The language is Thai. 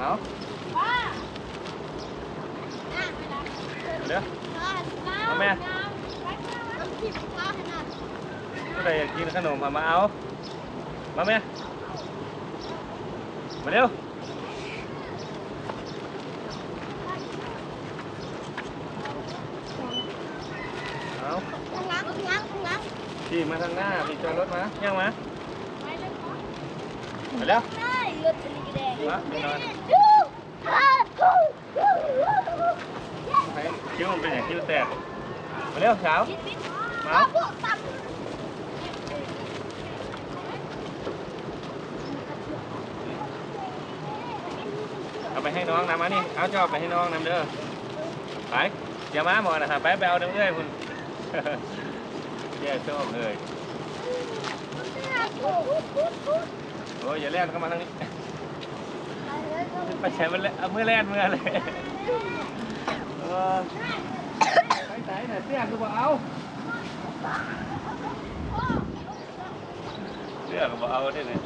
Nào. Lẹ. Mẹ. Cái này กินขนมมาเอามาแม่มาเร็ว chị mà thằng nga thì cho lốt má. Nhau má. Mày đâu หลังข้างหลังพี่มาทางหน้าพี่จอดรถมายังมาไปแล้วได้รถสีแดงมาไปนอนไปคิ้วมันเป็นอย่างคิ้วแตกมาเร็วเช้าปิดปิดมาเอาไปให้น้องนำมานี่เอาจอบไปให้น้องนำเด้อไปอย่ามาหมอนะครับไปไปเอาเด้อเอ้ยคุณแย่ชอบเลย อ้ยอย่าแล่นเข้ามาทางนี้ไปใช้มันเลยเอามือแล่นมือเลยเออไปไหนไหนเตี้ยคือบ่เอาเตี้ยก็บ่เอาได้เลย